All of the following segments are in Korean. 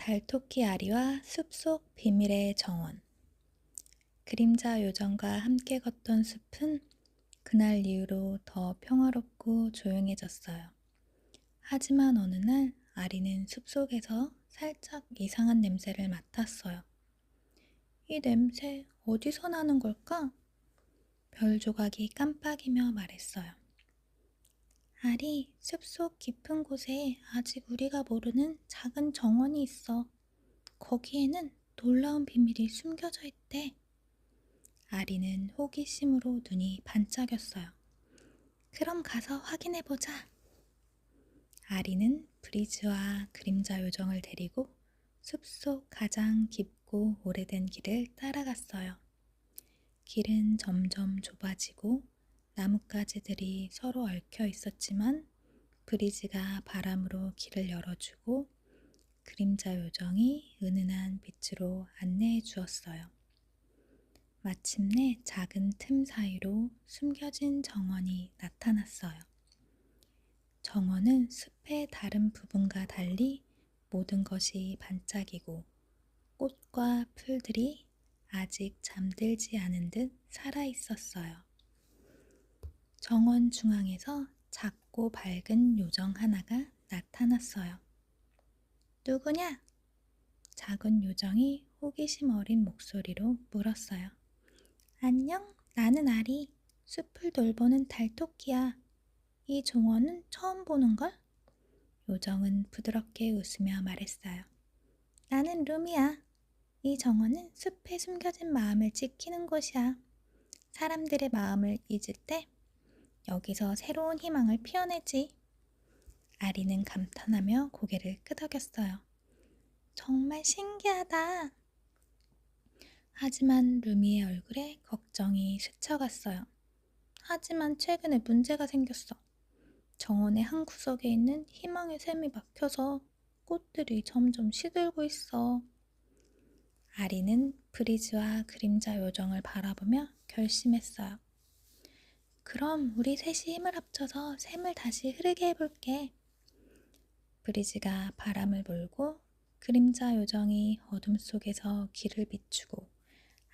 달토끼 아리와 숲속 비밀의 정원 그림자 요정과 함께 걷던 숲은 그날 이후로 더 평화롭고 조용해졌어요. 하지만 어느 날 아리는 숲속에서 살짝 이상한 냄새를 맡았어요. 이 냄새 어디서 나는 걸까? 별 조각이 깜빡이며 말했어요. 아리, 숲속 깊은 곳에 아직 우리가 모르는 작은 정원이 있어. 거기에는 놀라운 비밀이 숨겨져 있대. 아리는 호기심으로 눈이 반짝였어요. 그럼 가서 확인해 보자. 아리는 브리즈와 그림자 요정을 데리고 숲속 가장 깊고 오래된 길을 따라갔어요. 길은 점점 좁아지고 나뭇가지들이 서로 얽혀 있었지만 브리즈가 바람으로 길을 열어주고 그림자 요정이 은은한 빛으로 안내해 주었어요. 마침내 작은 틈 사이로 숨겨진 정원이 나타났어요. 정원은 숲의 다른 부분과 달리 모든 것이 반짝이고 꽃과 풀들이 아직 잠들지 않은 듯 살아 있었어요. 정원 중앙에서 작고 밝은 요정 하나가 나타났어요. 누구냐? 작은 요정이 호기심 어린 목소리로 물었어요. 안녕, 나는 아리. 숲을 돌보는 달토끼야. 이 정원은 처음 보는걸? 요정은 부드럽게 웃으며 말했어요. 나는 루미야. 이 정원은 숲에 숨겨진 마음을 지키는 곳이야. 사람들의 마음을 잊을 때 여기서 새로운 희망을 피워내지. 아리는 감탄하며 고개를 끄덕였어요. 정말 신기하다. 하지만 루미의 얼굴에 걱정이 스쳐갔어요. 하지만 최근에 문제가 생겼어. 정원의 한 구석에 있는 희망의 샘이 막혀서 꽃들이 점점 시들고 있어. 아리는 브리즈와 그림자 요정을 바라보며 결심했어요. 그럼 우리 셋이 힘을 합쳐서 샘을 다시 흐르게 해볼게. 브리즈가 바람을 몰고 그림자 요정이 어둠 속에서 길을 비추고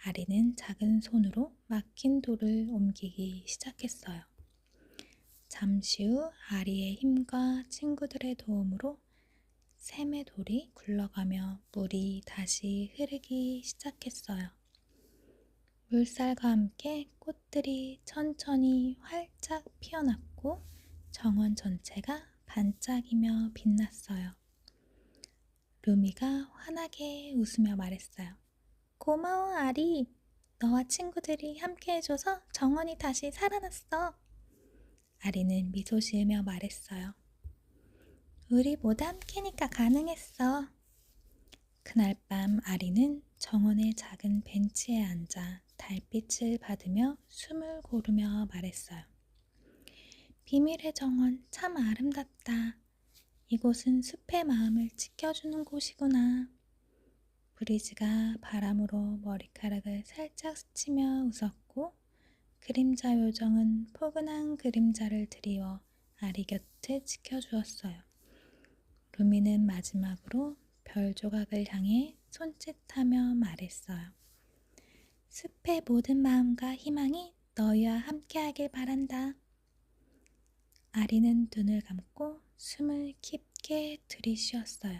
아리는 작은 손으로 막힌 돌을 옮기기 시작했어요. 잠시 후 아리의 힘과 친구들의 도움으로 샘의 돌이 굴러가며 물이 다시 흐르기 시작했어요. 물살과 함께 꽃들이 천천히 활짝 피어났고 정원 전체가 반짝이며 빛났어요. 루미가 환하게 웃으며 말했어요. 고마워, 아리. 너와 친구들이 함께 해줘서 정원이 다시 살아났어. 아리는 미소 지으며 말했어요. 우리 모두 함께니까 가능했어. 그날 밤 아리는 정원의 작은 벤치에 앉아 달빛을 받으며 숨을 고르며 말했어요. 비밀의 정원 참 아름답다. 이곳은 숲의 마음을 지켜주는 곳이구나. 브리즈가 바람으로 머리카락을 살짝 스치며 웃었고 그림자 요정은 포근한 그림자를 드리워 아리 곁을 지켜주었어요. 루미는 마지막으로 별 조각을 향해 손짓하며 말했어요. 숲의 모든 마음과 희망이 너희와 함께하길 바란다. 아리는 눈을 감고 숨을 깊게 들이쉬었어요.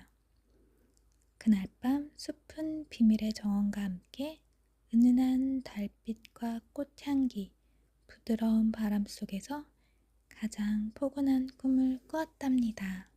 그날 밤 숲은 비밀의 정원과 함께 은은한 달빛과 꽃향기, 부드러운 바람 속에서 가장 포근한 꿈을 꾸었답니다.